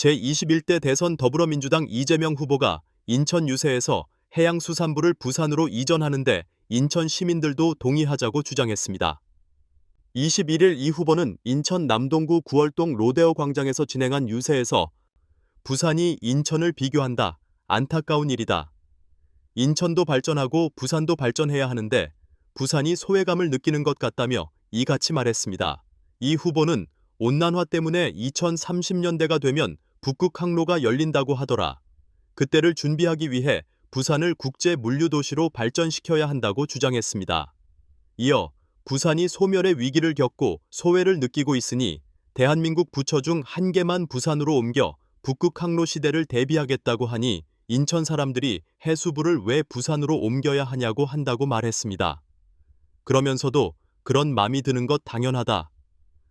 제21대 대선 더불어민주당 이재명 후보가 인천 유세에서 해양수산부를 부산으로 이전하는데 인천 시민들도 동의하자고 주장했습니다. 21일 이 후보는 인천 남동구 구월동 로데오 광장에서 진행한 유세에서 부산이 인천을 비교한다. 안타까운 일이다. 인천도 발전하고 부산도 발전해야 하는데 부산이 소외감을 느끼는 것 같다며 이같이 말했습니다. 이 후보는 온난화 때문에 2030년대가 되면 북극 항로가 열린다고 하더라. 그때를 준비하기 위해 부산을 국제 물류 도시로 발전시켜야 한다고 주장했습니다. 이어 부산이 소멸의 위기를 겪고 소외를 느끼고 있으니 대한민국 부처 중 한 개만 부산으로 옮겨 북극 항로 시대를 대비하겠다고 하니 인천 사람들이 해수부를 왜 부산으로 옮겨야 하냐고 한다고 말했습니다. 그러면서도 그런 마음이 드는 것 당연하다.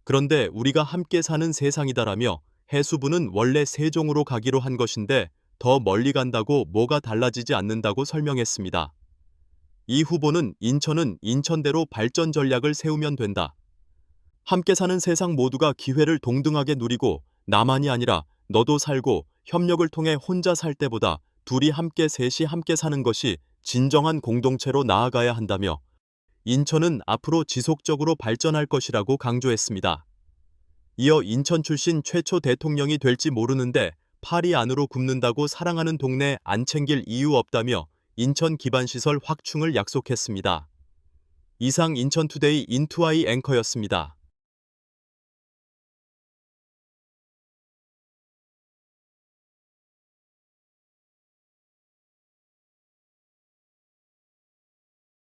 그런데 우리가 함께 사는 세상이다라며 해수부는 원래 세종으로 가기로 한 것인데 더 멀리 간다고 뭐가 달라지지 않는다고 설명했습니다. 이 후보는 인천은 인천대로 발전 전략을 세우면 된다. 함께 사는 세상 모두가 기회를 동등하게 누리고 나만이 아니라 너도 살고 협력을 통해 혼자 살 때보다 둘이 함께 셋이 함께 사는 것이 진정한 공동체로 나아가야 한다며 인천은 앞으로 지속적으로 발전할 것이라고 강조했습니다. 이어 인천 출신 최초 대통령이 될지 모르는데 파리 안으로 굽는다고 사랑하는 동네 안 챙길 이유 없다며 인천 기반시설 확충을 약속했습니다. 이상 인천투데이 인투아이 앵커였습니다.